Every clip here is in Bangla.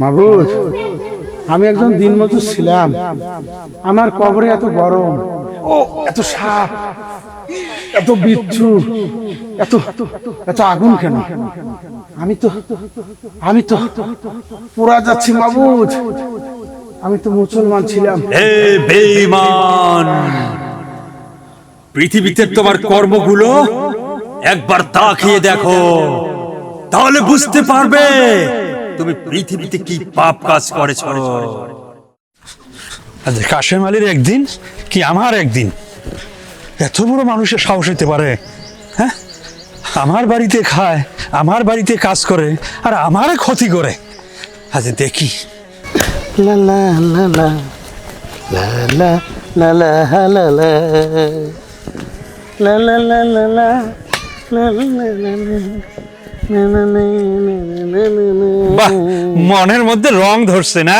মাবুদ, আমি একজন দিনমজুর ছিলাম। আমার কবরে এত গরম, ও, এত সাপ, এত বিচ্ছু, এত এত আগুন কেন? আমি তো আমি তো পোড়া যাচ্ছি মাবুদ। আমি তো মুসলমান ছিলাম। হে বেঈমান, পৃথিবীতে তোমার কর্মগুলো একবার তাকিয়ে দেখো, তাহলে বুঝতে পারবে তুমি পৃথিবীতে কি পাপ কাজ করেছ আচ্ছা, কাশেম আলীর একদিন কি আমার একদিন এত বড় মানুষের সাহস হইতে পারে হ্যাঁ আমার বাড়িতে খায় আমার বাড়িতে কাজ করে আর আমারে ক্ষতি করে আজ দেখি লা লা লা লা লা লা লা লা লা লা লা লা লা লা লা লা লা লা বাহ মনের মধ্যে রং ধরছে না?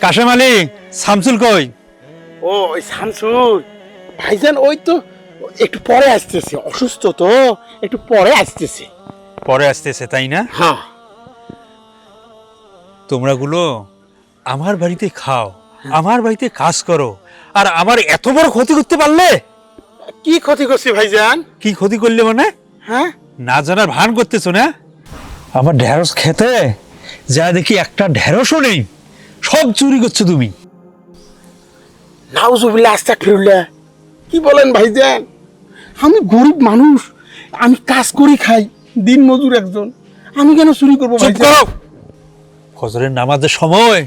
কাশেম আলী শামসুল কই? ও ওই শামসুর ভাইজান ওই তো একটু পরে আসতেছে অসুস্থ তো একটু পরে আসতেছে। পরে আসতেছে তাই না? হ্যাঁ। তোমরাগুলো আমার বাড়িতে খাও আমার বাড়িতে কাজ করো আর আমার এত বড় ক্ষতি করতে পারলে? কি ক্ষতি করছে ভাইজান? কি ক্ষতি করলে মানে? হ্যাঁ? না জানার ভান করতেছো না? আমার ঢেঁড়স খেতে? যা দেখি একটা ঢেঁড়সও নেই। সব চুরি করছ তুমি। নাউজুবিল্লাহ আস্তাক ফিরুল্লাহ কি বলেন ভাইজান? আমি গরিব মানুষ আমি কাজ করি খাই দিন মজুর একজন। আমি কেন চুরি করব চুপ ভাইজান? করো! ফজরের নামাজের সময়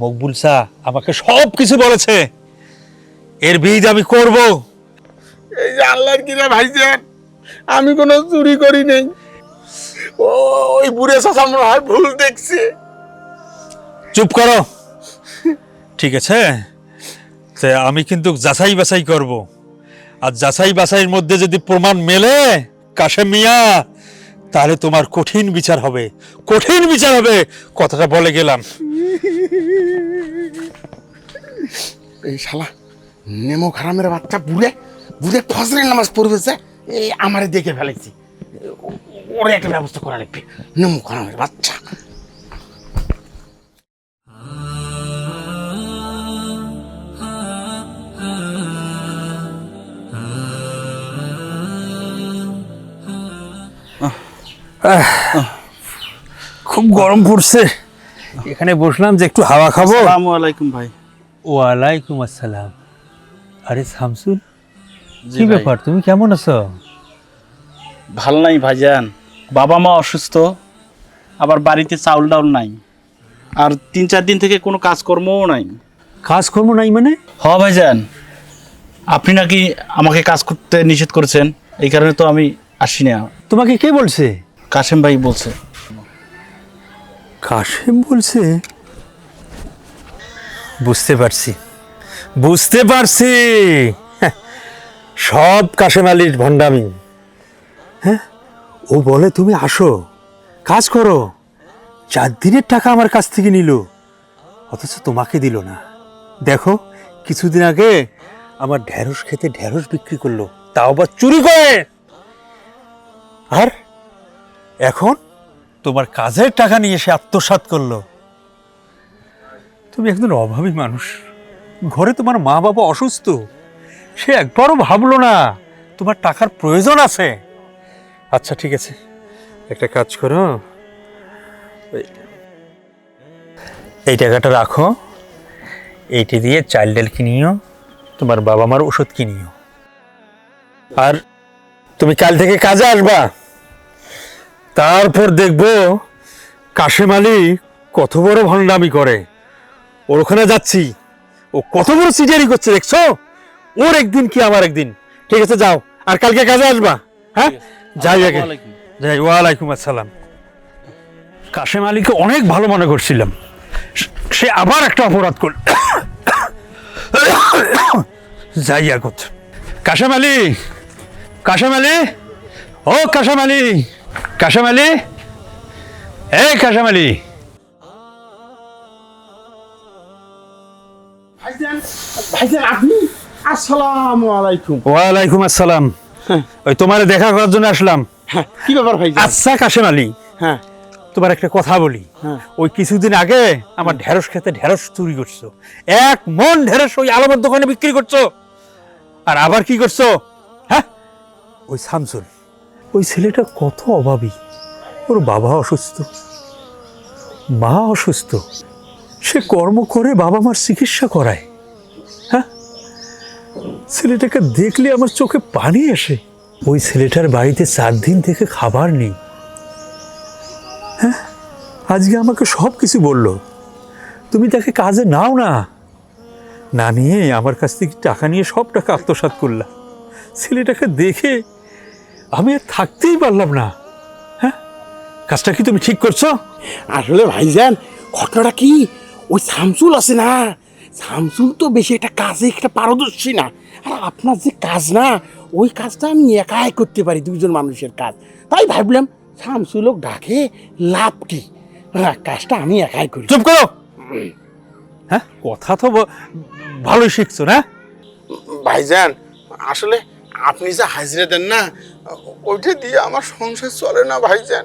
মকবুল শাহ আমাকে সব কিছু বলেছে। এর বীজ আমি করব। এই যে আল্লাহর কিরা ভাইজান? আমি কোনো চুরি করি নাই। ও ওই বুড়ে চাষা মনে হয় ভুল দেখছে। চুপ করো। ঠিক আছে? তে আমি কিন্তু যাচাই বাছাই করব। আর যাচাই বাছাইয়ের মধ্যে যদি প্রমাণ মেলে কাশে মিয়া তাহলে তোমার কঠিন বিচার হবে। কঠিন বিচার হবে কথাটা বলে গেলাম। এই শালা নেমো খারামের বাচ্চা বুড়ে। বুড়ে ফজরের নামাজ পড়বে যে এই আমারে দেখে ফেলেছি ওরে একটা ব্যবস্থা করা লাগবে। নেমো খারামের বাচ্চা। খুব গরম পড়ছে। এখানে বসলাম যে একটু হাওয়া খাব। আসসালামু আলাইকুম ভাই। ওয়ালাইকুম আসসালাম। আরে শামসুল কি ব্যাপার? তুমি কেমন আছো? ভালো নাই ভাইজান। বাবা মা অসুস্থ আবার বাড়িতে চাউল ডাউল নাই। আর তিন চার দিন থেকে কোনো কাজকর্মও নাই। কাজকর্ম নাই মানে? হ ভাইজান আপনি নাকি আমাকে কাজ করতে নিষেধ করেছেন এই কারণে তো আমি আসি না। তোমাকে কে বলছে? কাশেম ভাই বলছে। কাশেম বলছে? বুঝতে পারছি। বুঝতে পারছি! সব কাশেম আলীর ভণ্ডামি। হ্যাঁ? ও বলে, তুমি আসো, কাজ করো। চার দিনের টাকা আমার কাছ থেকে নিল, অথচ তোমাকে দিল না। দেখো, কিছুদিন আগে আমার ঢেঁড়স খেতে ঢেঁড়স বিক্রি করল, তাও আবার চুরি করে। আর এখন তোমার কাজের টাকা নিয়ে সে আত্মসাৎ করল। তুমি একজন অভাবী মানুষ। ঘরে তোমার মা বাবা অসুস্থ। সে একবারও ভাবলো না, তোমার টাকার প্রয়োজন আছে? আচ্ছা ঠিক আছে। একটা কাজ করো। এই- টাকাটা রাখো। এইটি দিয়ে চাল ডাল কিনিও তোমার বাবা মার ওষুধ কিনিও আর তুমি কাল থেকে কাজে আসবা। তারপর দেখব কাশেম আলী কত বড় ভণ্ডামি করে। ওর ওখানে যাচ্ছি। ও কত বড় সিটারি করছে, দেখছ? ওর একদিন কি আমার একদিন? ঠিক আছে যাও। আর কালকে কাজে আসবা হ্যাঁ? যাই আগে ওয়ালাইকুম। যাই ওয়ালাইকুম আসসালাম। কাশেম আলীকে অনেক ভালো মনে করছিলাম। সে- সে আবার একটা অপরাধ করল যাই আগত কাশেম আলী! কাশেম আলী! ও কাশেম আলী! কাশেম আলী! এ কাশেম আলী! ভাইজান ভাইজান আপনি? আসসালামু আলাইকুম। ওয়ালাইকুম আসসালাম। ওই তোমার দেখা করার জন্য আসলাম। হ্যাঁ কি ব্যাপার ভাইজান আচ্ছা কাশেম আলী। হ্যাঁ। তোমার একটা কথা বলি। ওই কিছুদিন আগে আমার ঢেঁড়স খেতে ঢেঁড়স চুরি করছ। এক মন ঢেঁড়স ওই আলমের দোকানে বিক্রি করছ। আর আবার কি করছ? হ্যাঁ? ওই শামসুল ওই ছেলেটা কত অভাবী। ওর বাবা অসুস্থ। মা অসুস্থ। সে কর্ম করে বাবা মার চিকিৎসা করায়। হ্যাঁ ছেলেটাকে দেখলে আমার চোখে পানি আসে। ওই ছেলেটার বাড়িতে চার দিন থেকে খাবার নেই। হ্যাঁ? আজকে আমাকে সব কিছু বলল। তুমি তাকে কাজে নাও না। না নিয়ে আমার কাছ থেকে টাকা নিয়ে সব টাকা আত্মসাৎ করলাম ছেলেটাকে দেখে আমি আর থাকতেই পারলাম না। হ্যাঁ? কাজটা কি তুমি ঠিক করছ? আসলে ভাইজান, ঘটনাটা কি? ওই শামসুল আছে না? শামসুল তো বেশি একটা কাজে, একটা পারদর্শী না। আর আপনার যে কাজ না ওই কাজটা আমি একাই করতে পারি দুজন মানুষের কাজ। তাই ভাবলাম শামসুলক ডাকে লাভ কি? হ্যাঁ কাজটা আমি একাই করি। চুপ করো। হ্যাঁ কথা তো ভালো শিখছো না? ভাইজান আসলে আপনি যে হাজিরা দেন না ওইটা দিয়ে আমার সংসার চলে না ভাইজান।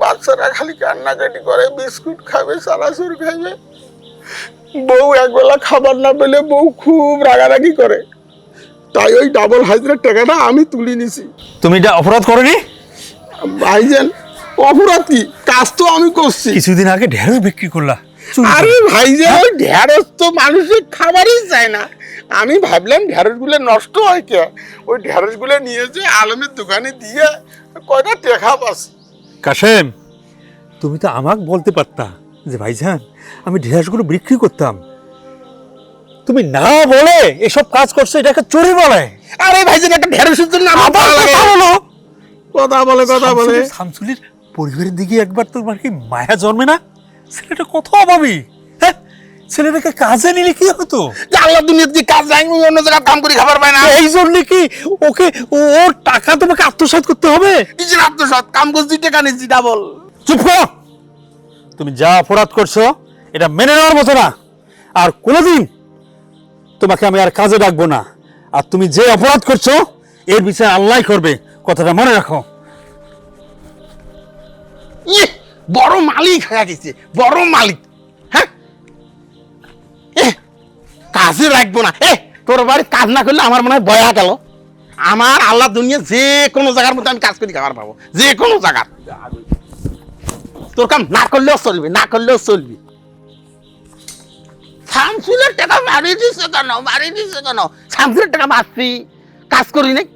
বাচ্চারা খালি কান্নাকাটি করে বিস্কুট খাবে চানাচুর খাবে। বউ একবেলা খাবার না পেলে বউ খুব রাগারাগি করে। তাই ওই ডাবল হাজিরার টাকাটা আমি তুলে নিছি। তুমি এটা অপরাধ করনি? ভাইজান অপরাধ কি? কাজ তো আমি করছি। কিছুদিন আগে ঢেঁড়স বিক্রি করলা। আরে ভাইজান ওই ঢেঁড়স তো মানুষের খাবারই চায় না। আমি ভাবলাম ঢেঁড়সগুলো নষ্ট হয় কে? ওই ঢেঁড়সগুলো নিয়ে যে আলমের দোকানে দিয়ে কয়টা টেকা পাস কাশেম তুমি তো আমাকে বলতে পারতা যে ভাইজান আমি ঢেঁড়সগুলো বিক্রি করতাম। তুমি না বলে এসব কাজ করছ এটাকে চুরি বলে। আরে ভাইজান একটা ঢেঁড়সের জন্য আবার। কথা বলো। কথা বলে কথা বলে। শামসুলের- পরিবারের দিকে একবার তোমার কি মায়া জন্মে না? ছেলেটা কত অভাবী হ্যাঁ? ছেলেটাকে কাজে নিলে কি হতো? আল্লাহ দুনিয়ার যে কাজ আমি অন্য জায়গায় কাম করে খাবার পাই না। এই জন্য কি ওকে ওর টাকা তোমাকে আত্মসাৎ করতে হবে? কিসের আত্মসৎ কাম করছি টাকা নিচ্ছি ডাবল চুপ করো। তুমি যা অপরাধ করছ এটা মেনে নেওয়ার মতো না। আর কোনোদিন তোমাকে আমি আর কাজে ডাকবো না। আর তুমি যে অপরাধ করছ, এর বিচার আল্লাহ করবে। কথাটা মনে রাখো। ইয়ে বড় মালিক হয়ে গেছে, বড় মালিক। হ্যাঁ? কাজে রাখব না। এ, তোর বাড়ি কাজ না করলে আমার মনে হয় বয়া গেল। আমার আল্লাহ দুনিয়া যে কোনো জায়গার মধ্যে আমি কাজ করি, খাবার পাবো। যে কোনো জায়গার। তোর কাম না করলেও চলবে, না করলেও চলবে। শামসুলের টাকা মারিয়ে দিচ্ছে কেন? মারিয়ে দিচ্ছে কেন? শামসুলের টাকা মারছি। কাজ করি নাই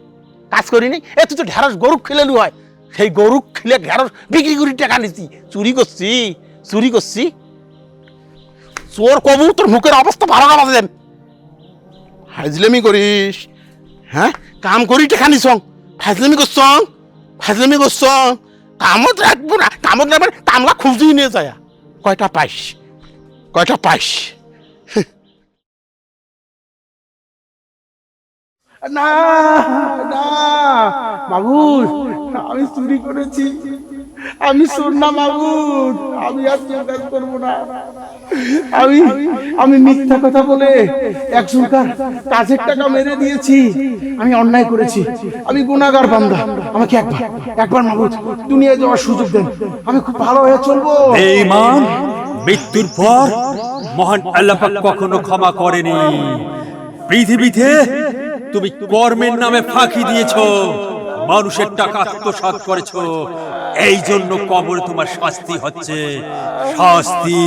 কাজ করি নাই এ, তুই তো ঢেঁড়স গরু খেলেলু হয়। সেই গরু খেলে ঢেঁড়স বিক্রি করি টাকা নিচ্ছি চুরি করছি চুরি করছি। চোর কবু, তোর মুখের অবস্থা ভালো না বাজেন হাজলেমি করিস। হ্যাঁ? কাম করি টাকা নিছ। ফাজলেমি করছ? ফাজলেমি করছ? কামত রাখব না। কামত রাখবেন কামলা খুঁজি নিয়ে যায়। কয়টা পাইস? কয়টা পাইস? না না আমি চুরি করেছি। আমি চোর না আমি আর করব না। আমি আমি মিথ্যা কথা বলে একজনকার কাজের টাকা মেরে দিয়েছি। আমি অন্যায় করেছি। আমি গুণাগার বান্দা। আমাকে একবার একবার মাগুর, দুনিয়ায় যাওয়ার সুযোগ দেন। আমি খুব ভালো হয়ে চলবো। এই মৃত্যুর পর মহান আল্লাহ কখনো ক্ষমা করেনি। পৃথিবীতে তুমি কর্মের নামে ফাঁকি দিয়েছ, মানুষের টাকা আত্মসাত করেছ এই জন্য কবর তোমার শাস্তি হচ্ছে, শাস্তি।